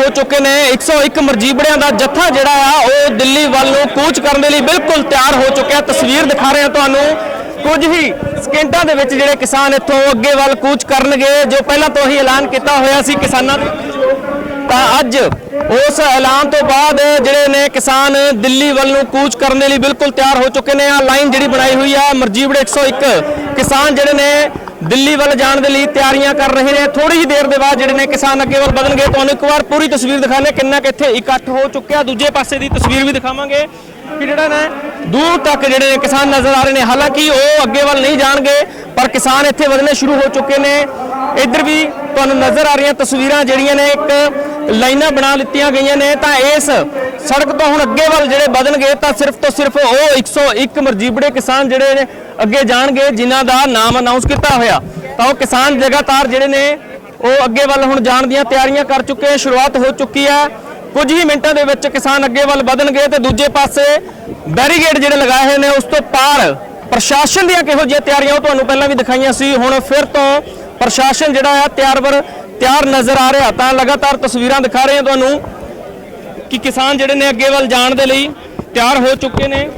ਹੋ ਚੁੱਕੇ ਨੇ। 101 ਮਰਜੀਬੜਿਆਂ ਦਾ ਜੱਥਾ ਜਿਹੜਾ ਆ, ਉਹ ਦਿੱਲੀ ਵੱਲ ਨੂੰ ਕੂਚ ਕਰਨ ਦੇ ਲਈ ਬਿਲਕੁਲ ਤਿਆਰ ਹੋ ਚੁੱਕਿਆ। ਤਸਵੀਰ ਦਿਖਾ ਰਹੇ ਹਾਂ ਤੁਹਾਨੂੰ। ਕੁਝ ਹੀ ਸਕਿੰਟਾਂ ਦੇ ਵਿੱਚ ਜਿਹੜੇ ਕਿਸਾਨ ਇੱਥੋਂ ਅੱਗੇ ਵੱਲ ਕੂਚ ਕਰਨਗੇ, ਜੋ ਪਹਿਲਾਂ ਤੋਂ ਹੀ ਐਲਾਨ ਕੀਤਾ ਹੋਇਆ ਸੀ ਕਿਸਾਨਾਂ ਦੇ। ਤਾਂ ਅੱਜ ਉਸ ਐਲਾਨ ਤੋਂ ਬਾਅਦ ਜਿਹੜੇ ਨੇ ਕਿਸਾਨ ਦਿੱਲੀ ਵੱਲ ਨੂੰ ਕੂਚ ਕਰਨ ਦੇ ਲਈ ਬਿਲਕੁਲ ਤਿਆਰ ਹੋ ਚੁੱਕੇ ਨੇ। ਆ ਲਾਈਨ ਜਿਹੜੀ ਬਣਾਈ ਹੋਈ ਆ, ਮਰਜੀਬੜੇ 101 ਕਿਸਾਨ ਜਿਹੜੇ ਨੇ ਦਿੱਲੀ ਵੱਲ ਜਾਣ ਦੇ ਲਈ ਤਿਆਰੀਆਂ ਕਰ ਰਹੇ ਨੇ। ਥੋੜੀ ਜਿਹੀ ਦੇਰ ਦੇ ਬਾਅਦ ਜਿਹੜੇ ਨੇ ਕਿਸਾਨ ਅੱਗੇ ਵੱਲ ਵਧਣਗੇ। ਤੁਹਾਨੂੰ ਇੱਕ ਵਾਰ ਪੂਰੀ ਤਸਵੀਰ ਦਿਖਾਣੇ ਕਿੰਨਾ ਕਿ ਇੱਥੇ ਇਕੱਠ ਹੋ ਚੁੱਕਿਆ। ਦੂਜੇ ਪਾਸੇ ਦੀ ਤਸਵੀਰ ਵੀ ਦਿਖਾਵਾਂਗੇ। ਕਿ ਜਿਹੜਾ ਨੇ, ਦੂਰ ਤੱਕ ਜਿਹੜੇ ਨੇ ਕਿਸਾਨ ਨਜ਼ਰ ਆ ਰਹੇ ਨੇ। ਹਾਲਾਂਕਿ ਉਹ ਅੱਗੇ ਵੱਲ ਨਹੀਂ ਜਾਣਗੇ, ਪਰ ਕਿਸਾਨ ਇੱਥੇ ਵਧਣੇ ਸ਼ੁਰੂ ਹੋ ਚੁੱਕੇ ਨੇ। ਇੱਧਰ ਵੀ ਤੁਹਾਨੂੰ ਨਜ਼ਰ ਆ ਰਹੀਆਂ ਤਸਵੀਰਾਂ ਜਿਹੜੀਆਂ ਨੇ, ਇੱਕ ਲਾਈਨਾਂ ਬਣਾ ਲਿੱਤੀਆਂ ਗਈਆਂ ਨੇ, ਤਾਂ ਇਸ ਸੜਕ ਤੋਂ ਹੁਣ ਅੱਗੇ ਵੱਲ ਜਿਹੜੇ ਵਧਣਗੇ, ਤਾਂ ਸਿਰਫ ਤੋਂ ਸਿਰਫ ਉਹ 101 ਮਰਜੀਬੜੇ ਕਿਸਾਨ ਜਿਹੜੇ ਨੇ ਅੱਗੇ ਜਾਣਗੇ, ਜਿਨ੍ਹਾਂ ਦਾ ਨਾਮ ਅਨਾਉਂਸ ਕੀਤਾ ਹੋਇਆ। ਤਾਂ ਉਹ ਕਿਸਾਨ ਲਗਾਤਾਰ ਜਿਹੜੇ ਨੇ, ਉਹ ਅੱਗੇ ਵੱਲ ਹੁਣ ਜਾਣ ਦੀਆਂ ਤਿਆਰੀਆਂ ਕਰ ਚੁੱਕੇ ਸ਼ੁਰੂਆਤ ਹੋ ਚੁੱਕੀ ਹੈ ਕੁਝ ਹੀ ਮਿੰਟਾਂ ਦੇ ਵਿੱਚ ਕਿਸਾਨ ਅੱਗੇ ਵੱਲ ਵਧਣਗੇ ਤੇ ਦੂਜੇ ਪਾਸੇ ਬੈਰੀਗੇਡ ਜਿਹੜੇ ਲਗਾਏ ਹੋਏ ਨੇ, ਉਸ ਤੋਂ ਪਾਰ ਪ੍ਰਸ਼ਾਸਨ ਦੀਆਂ ਕਿਹੋ ਜਿਹੀਆਂ ਤਿਆਰੀਆਂ ਉਹ ਤੁਹਾਨੂੰ ਪਹਿਲਾਂ ਵੀ ਦਿਖਾਈਆਂ ਸੀ। ਹੁਣ ਫਿਰ ਤੋਂ ਪ੍ਰਸ਼ਾਸਨ ਜਿਹੜਾ ਆ ਤਿਆਰ ਵਰ ਤਿਆਰ ਨਜ਼ਰ ਆ ਰਿਹਾ ਤਾਂ ਲਗਾਤਾਰ ਤਸਵੀਰਾਂ ਦਿਖਾ ਰਹੇ ਹਾਂ ਤੁਹਾਨੂੰ ਕਿ ਕਿਸਾਨ ਜਿਹੜੇ ਨੇ ਅੱਗੇ ਵੱਲ ਜਾਣ ਦੇ ਲਈ ਤਿਆਰ ਹੋ ਚੁੱਕੇ ਨੇ।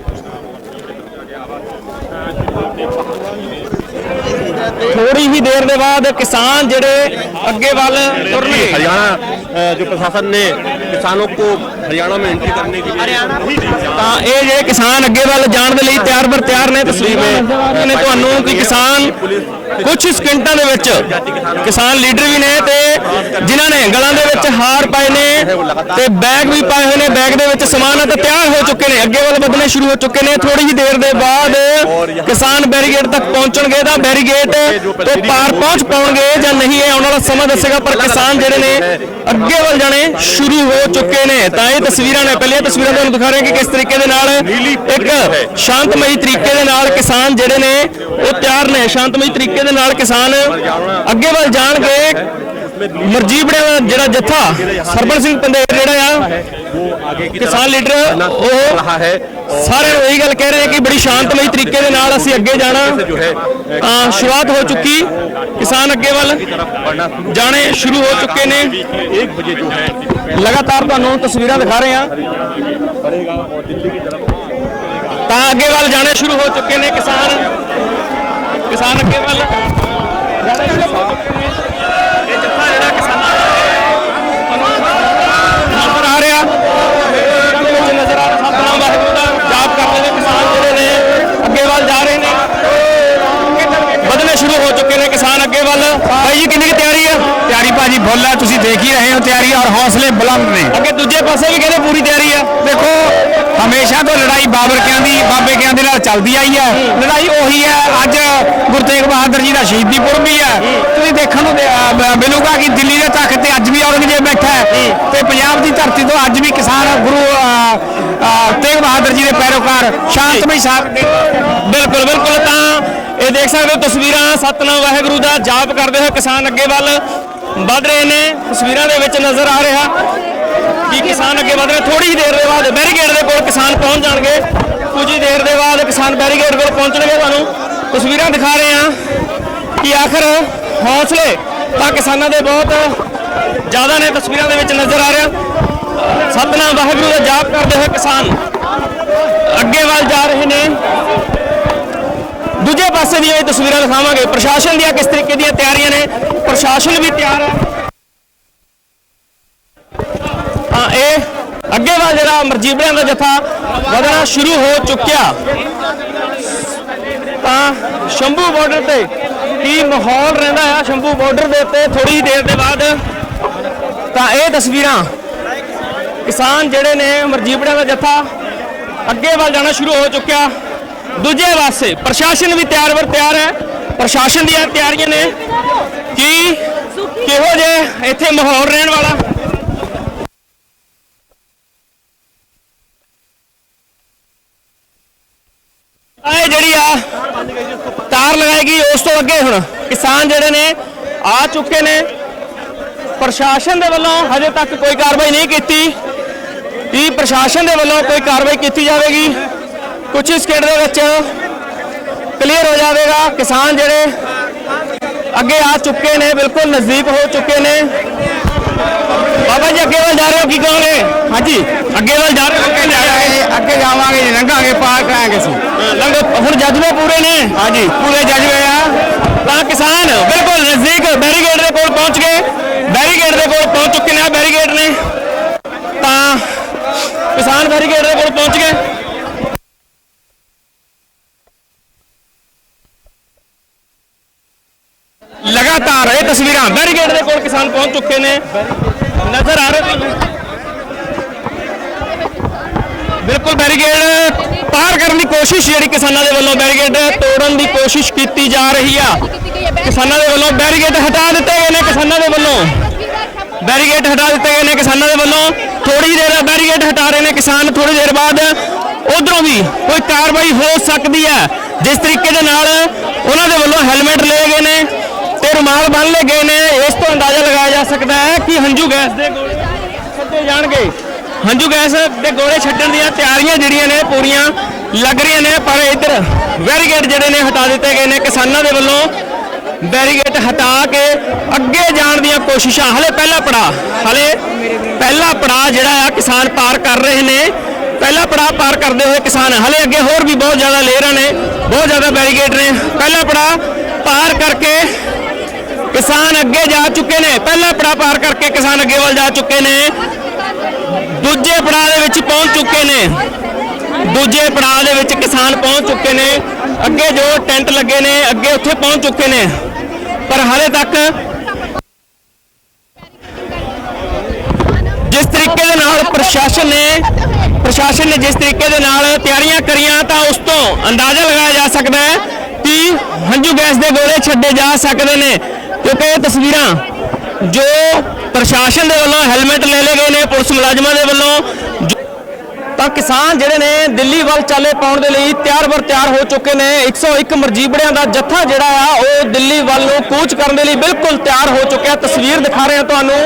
ਥੋੜੀ ਹੀ ਦੇਰ ਦੇ ਬਾਅਦ ਕਿਸਾਨ ਜਿਹੜੇ ਅੱਗੇ ਵੱਲ ਤੁਰਨਗੇ। ਹਰਿਆਣਾ ਜੋ ਪ੍ਰਸ਼ਾਸਨ ਨੇ ਕਿਸਾਨों को हरियाणा में एंट्री करने के लिए ਤਾਂ ਇਹ ਜਿਹੜੇ ਕਿਸਾਨ ਅੱਗੇ ਵੱਲ ਜਾਣ ਦੇ ਲਈ ਤਿਆਰ ਬਰ ਤਿਆਰ ਨੇ ਤਸਵੀਰਾਂ ਨਜ਼ਰ ਆ ਰਹੀਆਂ ਨੇ ਤੁਹਾਨੂੰ ਕਿ ਕਿਸਾਨ ਕੁਝ ਸਕਿੰਟਾਂ ਦੇ ਵਿੱਚ ਕਿਸਾਨ ਲੀਡਰ ਵੀ ਨੇ ਤੇ ਜਿਨ੍ਹਾਂ ਨੇ ਗਲਾਂ ਦੇ ਵਿੱਚ ਹਾਰ ਪਾਏ ਨੇ ਤੇ ਬੈਗ ਵੀ ਪਾਏ ਹੋਏ ਨੇ ਬੈਗ ਦੇ ਵਿੱਚ ਸਮਾਨ ਆ ਤੇ ਤਿਆਰ ਹੋ ਚੁੱਕੇ ਨੇ ਅੱਗੇ ਵੱਲ ਵਧਣੇ ਸ਼ੁਰੂ ਹੋ ਚੁੱਕੇ ਨੇ ਥੋੜੀ ਜਿਹੀ ਦੇਰ ਦੇ ਬਾਅਦ ਕਿਸਾਨ ਬੈਰੀਗੇਡ ਤੱਕ ਪਹੁੰਚਣਗੇ ਤਾਂ ਬੈਰੀਗੇਡ ਤੋਂ ਪਾਰ ਪਹੁੰਚ ਪਾਉਣਗੇ ਜਾਂ ਨਹੀਂ ਇਹ ਆਉਣ ਵਾਲਾ ਸਮਾਂ ਦੱਸੇਗਾ ਪਰ ਕਿਸਾਨ ਜਿਹੜੇ ਨੇ ਅੱਗੇ ਵੱਲ ਜਾਣੇ ਸ਼ੁਰੂ ਹੋ ਚੁੱਕੇ ਨੇ ਤਾਂ ਇਹ ਤਸਵੀਰਾਂ ਨੇ ਪਹਿਲੀਆਂ ਤਸਵੀਰਾਂ ਤੁਹਾਨੂੰ ਦਿਖਾ ਰਹੇ ਹਾਂ ਕਿ ਕਿਸ ਤਰੀਕੇ ਦੇ ਨਾਲ ਇੱਕ ਸ਼ਾਂਤਮਈ ਤਰੀਕੇ ਦੇ ਨਾਲ ਕਿਸਾਨ ਜਿਹੜੇ ਨੇ ਉਹ ਤਿਆਰ ਨੇ। ਸ਼ਾਂਤਮਈ ਤਰੀਕੇ ਦੇ ਨਾਲ ਕਿਸਾਨ ਅੱਗੇ ਵੱਲ ਜਾਣਗੇ। ਮਰਜੀਤ ਬੜਿਆ ਜਿਹੜਾ ਜੱਥਾ ਸਰਬਨ ਸਿੰਘ ਪੰਦੇਰ ਜਿਹੜਾ ਆ, ਕਿਸਾਨ ਲੀਡਰ, ਉਹ ਰਹਾ ਹੈ ਸਾਰੇ ਉਹੀ ਗੱਲ ਕਹਿ ਰਹੇ ਕਿ ਬੜੀ ਸ਼ਾਂਤਮਈ ਤਰੀਕੇ ਦੇ ਨਾਲ ਅਸੀਂ ਅੱਗੇ ਜਾਣਾ। ਆ ਸ਼ੁਰੂਆਤ ਹੋ ਚੁੱਕੀ, ਕਿਸਾਨ ਅੱਗੇ ਵੱਲ। ਜਾਣੇ ਸ਼ੁਰੂ ਹੋ ਚੁੱਕੇ ਨੇ। 1 ਵਜੇ ਜੋ ਹੈ ਲਗਾਤਾਰ ਤੁਹਾਨੂੰ ਤਸਵੀਰਾਂ ਦਿਖਾ ਰਹੇ ਹਾਂ। ਤਾਂ ਅੱਗੇ ਵੱਲ ਜਾਣੇ ਸ਼ੁਰੂ ਹੋ ਚੁੱਕੇ ਨੇ ਕਿਸਾਨ। ਕਿਸਾਨ ਅੱਗੇ ਵੱਲ। ਜਾਣੇ ਸ਼ੁਰੂ ਹੋ ਚੁੱਕੇ ਨੇ ਇਹ ਜੱਫਾ ਹੈ ਹੀ ਰਹੇ ਹੋ ਤਿਆਰੀ ਔਰ ਹੌਸਲੇ ਬੁਲੰਦ ਨੇ। ਅੱਗੇ ਦੂਜੇ ਪਾਸੇ ਵੀ ਕਹਿੰਦੇ ਪੂਰੀ ਤਿਆਰੀ ਆ। ਦੇਖੋ ਹਮੇਸ਼ਾ ਤੋਂ ਲੜਾਈ ਬਾਬਰ ਕਿਆਂ ਦੀ ਬਾਬੇ ਕਿਆਂ ਦੇ ਨਾਲ ਚੱਲਦੀ ਆਈ ਹੈ। ਲੜਾਈ ਉਹੀ ਹੈ ਅੱਜ ਗੁਰੂ ਤੇਗ ਬਹਾਦਰ ਜੀ ਦਾ ਸ਼ਹੀਦੀ ਪੁਰਬ ਵੀ ਹੈ। ਤੁਸੀਂ ਦੇਖਣ ਨੂੰ ਮਿਲੂਗਾ ਕਿ ਦਿੱਲੀ ਦੇ ਤਖਤ ਤੇ ਅੱਜ ਵੀ ਔਰੰਗਜ਼ੇਬ ਬੈਠਾ ਹੈ। ਤੇ ਪੰਜਾਬ ਦੀ ਧਰਤੀ ਤੋਂ ਅੱਜ ਵੀ ਕਿਸਾਨ ਗੁਰੂ ਤੇਗ ਬਹਾਦਰ ਜੀ ਦੇ ਪੈਰੋਕਾਰ ਸ਼ਾਂਤਮਈ ਸਾਹਿਬ ਬਿਲਕੁਲ ਬਿਲਕੁਲ। ਤਾਂ ਇਹ ਦੇਖ ਸਕਦੇ ਹੋ ਤਸਵੀਰਾਂ। ਸਤਨਾਮ ਵਾਹਿਗੁਰੂ ਦਾ ਜਾਪ ਕਰਦੇ ਹੋਏ ਕਿਸਾਨ ਅੱਗੇ ਵੱਲ ਵੱਧ ਰਹੇ ਨੇ, ਤਸਵੀਰਾਂ ਦੇ ਵਿੱਚ ਨਜ਼ਰ ਆ ਰਿਹਾ ਕਿ ਕਿਸਾਨ ਅੱਗੇ ਵੱਧ ਰਹੇ ਥੋੜੀ ਹੀ ਦੇਰ ਦੇ ਬਾਅਦ ਬੈਰੀਗੇਡ ਦੇ ਕੋਲ ਕਿਸਾਨ ਪਹੁੰਚ ਜਾਣਗੇ। ਕੁਝ ਹੀ ਦੇਰ ਦੇ ਬਾਅਦ ਕਿਸਾਨ ਬੈਰੀਗੇਡ ਕੋਲ ਪਹੁੰਚਣਗੇ ਤੁਹਾਨੂੰ। ਤਸਵੀਰਾਂ ਦਿਖਾ ਰਹੇ ਹਾਂ ਕਿ ਆਖਰ ਹੌਸਲੇ ਤਾਂ ਕਿਸਾਨਾਂ ਦੇ ਬਹੁਤ ਜ਼ਿਆਦਾ ਨੇ, ਤਸਵੀਰਾਂ ਦੇ ਵਿੱਚ ਨਜ਼ਰ ਆ ਰਿਹਾ। ਸਤਨਾਮ ਵਾਹਿਗੁਰੂ ਦਾ ਜਾਪ ਕਰਦੇ ਹੋਏ ਕਿਸਾਨ ਅੱਗੇ ਵੱਲ ਜਾ ਰਹੇ ਨੇ। ਪਾਸੇ ਦੀਆਂ ਵੀ ਤਸਵੀਰਾਂ ਦਿਖਾਵਾਂਗੇ। ਪ੍ਰਸ਼ਾਸਨ ਦੀਆਂ ਕਿਸ ਤਰੀਕੇ ਦੀਆਂ ਤਿਆਰੀਆਂ ਨੇ? ਪ੍ਰਸ਼ਾਸਨ ਵੀ ਤਿਆਰ ਹੈ ਹਾਂ, ਇਹ ਅੱਗੇ ਵੱਲ ਜਿਹੜਾ ਮਰਜੀਬੜਿਆਂ ਦਾ ਜਥਾ ਵਧਣਾ ਸ਼ੁਰੂ ਹੋ ਚੁੱਕਿਆ। ਤਾਂ ਸ਼ੰਭੂ ਬਾਰਡਰ ਤੇ ਕੀ ਮਾਹੌਲ ਰਹਿੰਦਾ ਆ? ਸ਼ੰਭੂ ਬਾਰਡਰ ਦੇ ਉੱਤੇ ਥੋੜੀ ਦੇਰ ਦੇ ਬਾਅਦ ਤਾਂ ਇਹ ਤਸਵੀਰਾਂ ਕਿਸਾਨ ਜਿਹੜੇ ਨੇ ਮਰਜੀਬੜਿਆਂ ਦਾ ਜਥਾ ਅੱਗੇ ਵੱਲ ਜਾਣਾ ਸ਼ੁਰੂ ਹੋ ਚੁੱਕਿਆ। ਦੂਜੇ ਪਾਸੇ ਪ੍ਰਸ਼ਾਸਨ ਵੀ ਤਿਆਰ ਵਰ ਤਿਆਰ ਹੈ। ਪ੍ਰਸ਼ਾਸਨ ਦੀਆਂ ਤਿਆਰੀਆਂ ਨੇ। ਕਿ? ਕਿਹੋ ਜੇ ਇੱਥੇ ਮਾਹੌਲ ਰਹਿਣ ਵਾਲਾ? ਇਹ ਜਿਹੜੀ ਆ ਤਾਰ ਲਗਾਏਗੀ ਉਸ ਤੋਂ ਅੱਗੇ ਹੁਣ ਕਿਸਾਨ ਜਿਹੜੇ ਨੇ ਆ ਚੁੱਕੇ ਨੇ। ਪ੍ਰਸ਼ਾਸਨ ਦੇ ਵੱਲੋਂ ਹਜੇ ਤੱਕ ਕੋਈ ਕਾਰਵਾਈ ਨਹੀਂ ਕੀਤੀ। ਕੀ ਪ੍ਰਸ਼ਾਸਨ ਦੇ ਵੱਲੋਂ ਕੋਈ ਕਾਰਵਾਈ ਕੀਤੀ ਜਾਵੇਗੀ? ਕੁਝ ਹੀ ਸਕਿੰਟ ਦੇ ਵਿੱਚ ਕਲੀਅਰ ਹੋ ਜਾਵੇਗਾ। ਕਿਸਾਨ ਜਿਹੜੇ ਅੱਗੇ ਆ ਚੁੱਕੇ ਨੇ ਬਿਲਕੁਲ ਨਜ਼ਦੀਕ ਹੋ ਚੁੱਕੇ ਨੇ। ਬਾਬਾ ਜੀ ਅੱਗੇ ਵੱਲ ਜਾ ਰਹੇ ਹੋ ਕੀ ਕਹੋਗੇ? ਹਾਂਜੀ ਅੱਗੇ ਵੱਲ ਜਾ ਰਹੇ ਹੋ ਅੱਗੇ ਜਾ ਰਹੇ ਹੋ। ਅੱਗੇ ਜਾਵਾਂਗੇ ਲੰਘਾਂਗੇ ਪਾਰ ਕਰਾਂਗੇ ਅਸੀਂ। ਲੰਗ ਹੁਣ ਜਜ਼ਬੇ ਪੂਰੇ ਨੇ। ਹਾਂਜੀ। ਪੂਰੇ ਜਜ਼ਬੇ ਆ। ਤਾਂ ਕਿਸਾਨ ਬਿਲਕੁਲ ਨਜ਼ਦੀਕ ਬੈਰੀਗੇਡ ਦੇ ਕੋਲ ਪਹੁੰਚ ਗਏ ਬੈਰੀਗੇਡ ਦੇ ਕੋਲ ਪਹੁੰਚ ਚੁੱਕੇ ਨੇ ਆ ਬੈਰੀਗੇਡ ਨੇ ਤਾਂ ਕਿਸਾਨ ਬੈਰੀਗੇਡ ਦੇ ਕੋਲ ਪਹੁੰਚ ਗਏ ਲਗਾਤਾਰ ਇਹ ਤਸਵੀਰਾਂ ਬੈਰੀਗੇਡ ਦੇ ਕੋਲ ਕਿਸਾਨ ਪਹੁੰਚ ਚੁੱਕੇ ਨੇ। ਨਜ਼ਰ ਆ ਰਹੇ ਬਿਲਕੁਲ ਬੈਰੀਗੇਡ ਪਾਰ ਕਰਨ ਦੀ ਕੋਸ਼ਿਸ਼ ਜਿਹੜੀ ਕਿਸਾਨਾਂ ਦੇ ਵੱਲੋਂ ਬੈਰੀਗੇਡ ਤੋੜਨ ਦੀ ਕੋਸ਼ਿਸ਼ ਕੀਤੀ ਜਾ ਰਹੀ ਆ। ਕਿਸਾਨਾਂ ਦੇ ਵੱਲੋਂ ਬੈਰੀਗੇਡ ਹਟਾ ਦਿੱਤੇ ਗਏ ਨੇ ਕਿਸਾਨਾਂ ਦੇ ਵੱਲੋਂ। ਬੈਰੀਗੇਡ ਹਟਾ ਦਿੱਤੇ ਗਏ ਨੇ ਕਿਸਾਨਾਂ ਦੇ ਵੱਲੋਂ। ਥੋੜੀ ਦੇਰ ਬੈਰੀਗੇਡ ਹਟਾ ਰਹੇ ਨੇ ਕਿਸਾਨ। ਥੋੜੀ ਦੇਰ ਬਾਅਦ ਉਧਰੋਂ ਵੀ ਕੋਈ ਕਾਰਵਾਈ ਹੋ ਸਕਦੀ ਹੈ। ਜਿਸ ਤਰੀਕੇ ਦੇ ਨਾਲ ਉਹਨਾਂ ਦੇ ਵੱਲੋਂ ਹੈਲਮਟ ਲਏ ਗਏ ਨੇ। ਤੇ ਰੁਮਾਲ ਬੰਨ ਲਏ ਗਏ ਨੇ। ਇਸ ਤੋਂ ਅੰਦਾਜ਼ਾ ਲਗਾਇਆ ਜਾ ਸਕਦਾ ਹੈ ਕਿ ਹੰਝੂ ਗੈਸ ਦੇ ਗੋਲੇ ਛੱਡੇ ਜਾਣਗੇ। ਹੰਝੂ ਗੈਸ ਦੇ ਗੋਲੇ ਛੱਡਣ ਦੀਆਂ ਤਿਆਰੀਆਂ ਜਿਹੜੀਆਂ ਨੇ, ਪੂਰੀਆਂ ਲੱਗ ਰਹੀਆਂ ਨੇ, ਪਰ ਇੱਧਰ ਬੈਰੀਗੇਡ ਜਿਹੜੇ ਨੇ ਹਟਾ ਦਿੱਤੇ ਗਏ ਨੇ ਕਿਸਾਨਾਂ ਦੇ ਵੱਲੋਂ। ਬੈਰੀਗੇਟ ਹਟਾ ਕੇ ਅੱਗੇ ਜਾਣ ਦੀਆਂ ਕੋਸ਼ਿਸ਼ਾਂ ਹਲੇ ਪਹਿਲਾ ਪੜਾ ਹਲੇ ਪਹਿਲਾ ਪੜਾ ਜਿਹੜਾ ਆ ਕਿਸਾਨ ਪਾਰ ਕਰ ਰਹੇ ਨੇ। ਪਹਿਲਾ ਪੜਾ ਪਾਰ ਕਰਦੇ ਹੋਏ ਕਿਸਾਨ ਹਲੇ ਅੱਗੇ ਹੋਰ ਵੀ ਬਹੁਤ ਜ਼ਿਆਦਾ ਲੇਅਰਾਂ ਨੇ, ਬਹੁਤ ਜ਼ਿਆਦਾ ਬੈਰੀਗੇਟ ਨੇ। ਪਹਿਲਾ ਪੜਾ ਪਾਰ ਕਰਕੇ ਕਿਸਾਨ ਅੱਗੇ ਜਾ ਚੁੱਕੇ ਨੇ। ਪਹਿਲਾ ਪੜਾ ਪਾਰ ਕਰਕੇ ਕਿਸਾਨ ਅੱਗੇ ਵੱਲ ਜਾ ਚੁੱਕੇ ਨੇ। ਦੂਜੇ ਪੜਾਅ ਦੇ ਵਿੱਚ ਪਹੁੰਚ ਚੁੱਕੇ ਨੇ। ਦੂਜੇ ਪੜਾਅ ਦੇ ਵਿੱਚ ਕਿਸਾਨ ਪਹੁੰਚ ਚੁੱਕੇ ਨੇ। ਅੱਗੇ ਜੋ ਟੈਂਟ ਲੱਗੇ ਨੇ, ਅੱਗੇ ਉੱਥੇ ਪਹੁੰਚ ਚੁੱਕੇ ਨੇ। ਪਰ ਹਾਲੇ ਤੱਕ ਜਿਸ ਤਰੀਕੇ ਦੇ ਨਾਲ ਪ੍ਰਸ਼ਾਸਨ ਨੇ ਪ੍ਰਸ਼ਾਸਨ ਨੇ ਜਿਸ ਤਰੀਕੇ ਦੇ ਨਾਲ ਤਿਆਰੀਆਂ ਕਰੀਆਂ, ਤਾਂ ਉਸ ਤੋਂ ਅੰਦਾਜ਼ਾ ਲਗਾਇਆ ਜਾ ਸਕਦਾ ਹੈ ਕਿ ਹੰਝੂ ਗੈਸ ਦੇ ਗੋਲੇ ਛੱਡੇ ਜਾ ਸਕਦੇ ਨੇ। ਕਿਉਂਕਿ ਇਹ ਤਸਵੀਰਾਂ ਜੋ ਪ੍ਰਸ਼ਾਸਨ ਦੇ ਵੱਲੋਂ ਹੈਲਮਟ ਲੈ ਲਏ ਗਏ ਨੇ, ਪੁਲਿਸ ਮੁਲਾਜ਼ਮਾਂ ਦੇ ਵੱਲੋਂ ਤਾਂ ਕਿਸਾਨ ਜਿਹੜੇ ਨੇ ਦਿੱਲੀ ਵੱਲ ਚਾਲੇ ਪਾਉਣ ਦੇ ਲਈ ਤਿਆਰ ਬਰ ਤਿਆਰ ਹੋ ਚੁੱਕੇ ਨੇ। 101 ਮਰਜੀਬੜਿਆਂ ਦਾ ਜੱਥਾ ਜਿਹੜਾ ਆ, ਉਹ ਦਿੱਲੀ ਵੱਲ ਨੂੰ ਕੂਚ ਕਰਨ ਦੇ ਲਈ ਬਿਲਕੁਲ ਤਿਆਰ ਹੋ ਚੁੱਕਿਆ। ਤਸਵੀਰ ਦਿਖਾ ਰਹੇ ਹਾਂ ਤੁਹਾਨੂੰ।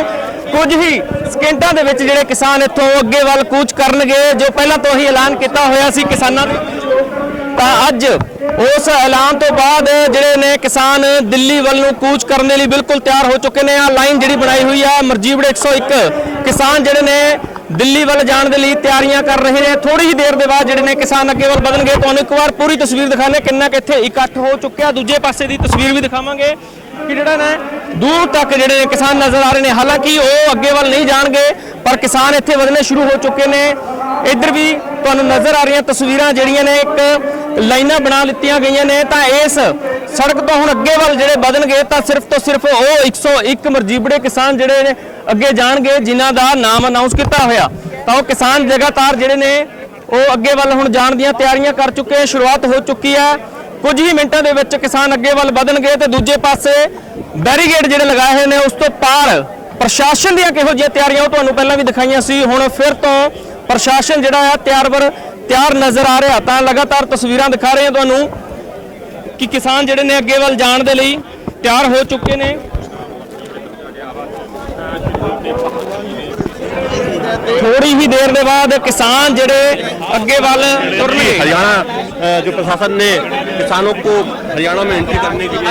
ਕੁਝ ਹੀ ਸਕਿੰਟਾਂ ਦੇ ਵਿੱਚ ਜਿਹੜੇ ਕਿਸਾਨ ਇੱਥੋਂ ਅੱਗੇ ਵੱਲ ਕੂਚ ਕਰਨਗੇ, ਜੋ ਪਹਿਲਾਂ ਤੋਂ ਹੀ ਐਲਾਨ ਕੀਤਾ ਹੋਇਆ ਸੀ ਕਿਸਾਨਾਂ ਤਾਂ ਅੱਜ ਉਸ ਐਲਾਨ ਤੋਂ ਬਾਅਦ ਜਿਹੜੇ ਨੇ ਕਿਸਾਨ ਦਿੱਲੀ ਵੱਲ ਨੂੰ ਕੂਚ ਕਰਨ ਦੇ ਲਈ ਬਿਲਕੁਲ ਤਿਆਰ ਹੋ ਚੁੱਕੇ ਨੇ। ਆ ਲਾਈਨ ਜਿਹੜੀ ਬਣਾਈ ਹੋਈ ਆ ਮਰਜੀਵੜੇ 101 ਕਿਸਾਨ ਜਿਹੜੇ ਨੇ ਦਿੱਲੀ ਵੱਲ ਜਾਣ ਦੇ ਲਈ ਤਿਆਰੀਆਂ ਕਰ ਰਹੇ ਨੇ। ਥੋੜੀ ਹੀ ਦੇਰ ਦੇ ਬਾਅਦ ਜਿਹੜੇ ਨੇ ਕਿਸਾਨ ਅੱਗੇ ਵੱਲ ਵਧਣਗੇ। ਤੁਹਾਨੂੰ ਇੱਕ ਵਾਰ ਪੂਰੀ ਤਸਵੀਰ ਦਿਖਾਣੇ ਕਿੰਨਾ ਕਿ ਇੱਥੇ ਇਕੱਠ ਹੋ ਚੁੱਕਿਆ। ਦੂਜੇ ਪਾਸੇ ਦੀ ਤਸਵੀਰ ਵੀ ਦਿਖਾਵਾਂਗੇ ਕਿ ਜਿਹੜਾ ਨੇ ਦੂਰ ਤੱਕ ਜਿਹੜੇ ਨੇ ਕਿਸਾਨ ਨਜ਼ਰ ਆ ਰਹੇ ਨੇ। ਹਾਲਾਂਕਿ ਉਹ ਅੱਗੇ ਵੱਲ ਨਹੀਂ ਜਾਣਗੇ, ਪਰ ਕਿਸਾਨ ਇੱਥੇ ਵਧਣੇ ਸ਼ੁਰੂ ਹੋ ਚੁੱਕੇ ਨੇ। ਇੱਧਰ ਵੀ ਤੁਹਾਨੂੰ ਨਜ਼ਰ ਆ ਰਹੀਆਂ ਤਸਵੀਰਾਂ ਜਿਹੜੀਆਂ ਨੇ। ਇੱਕ ਲਾਈਨਾਂ ਬਣਾ ਲਿੱਤੀਆਂ ਗਈਆਂ ਨੇ ਤਾਂ ਇਸ ਸੜਕ ਤੋਂ ਹੁਣ ਅੱਗੇ ਵੱਲ ਜਿਹੜੇ ਵਧਣਗੇ ਤਾਂ ਸਿਰਫ ਤੋਂ ਸਿਰਫ ਉਹ 101 ਮਰਜੀਬੜੇ ਕਿਸਾਨ ਜਿਹੜੇ ਨੇ ਅੱਗੇ ਜਾਣਗੇ, ਜਿਨ੍ਹਾਂ ਦਾ ਨਾਮ ਅਨਾਉਂਸ ਕੀਤਾ ਹੋਇਆ। ਤਾਂ ਉਹ ਕਿਸਾਨ ਲਗਾਤਾਰ ਜਿਹੜੇ ਨੇ, ਉਹ ਅੱਗੇ ਵੱਲ ਹੁਣ ਜਾਣ ਦੀਆਂ ਤਿਆਰੀਆਂ ਕਰ ਚੁੱਕੇ ਸ਼ੁਰੂਆਤ ਹੋ ਚੁੱਕੀ ਹੈ ਕੁਝ ਹੀ ਮਿੰਟਾਂ ਦੇ ਵਿੱਚ ਕਿਸਾਨ ਅੱਗੇ ਵੱਲ ਵਧਣਗੇ ਤੇ ਦੂਜੇ ਪਾਸੇ ਬੈਰੀਗੇਡ ਜਿਹੜੇ ਲਗਾਏ ਹੋਏ ਨੇ, ਉਸ ਤੋਂ ਪਾਰ ਪ੍ਰਸ਼ਾਸਨ ਦੀਆਂ ਕਿਹੋ ਜਿਹੀਆਂ ਤਿਆਰੀਆਂ ਉਹ ਤੁਹਾਨੂੰ ਪਹਿਲਾਂ ਵੀ ਦਿਖਾਈਆਂ ਸੀ। ਹੁਣ ਫਿਰ ਤੋਂ ਪ੍ਰਸ਼ਾਸਨ ਜਿਹੜਾ ਹੈ ਤਿਆਰਬਰ ਤਿਆਰ ਨਜ਼ਰ ਆ ਰਿਹਾ ਤਾਂ ਲਗਾਤਾਰ ਤਸਵੀਰਾਂ ਦਿਖਾ ਰਹੇ ਹਾਂ ਤੁਹਾਨੂੰ ਕਿ ਕਿਸਾਨ ਜਿਹੜੇ ਨੇ ਅੱਗੇ ਵੱਲ ਜਾਣ ਦੇ ਲਈ ਤਿਆਰ ਹੋ ਚੁੱਕੇ ਨੇ ਥੋੜੀ ਹੀ ਦੇਰ ਦੇ ਬਾਅਦ ਕਿਸਾਨ ਜਿਹੜੇ ਅੱਗੇ ਵੱਲ ਤੁਰਨਗੇ हरियाणा अ, जो प्रशासन ने किसानों को हरियाणा में एंट्री करने के लिए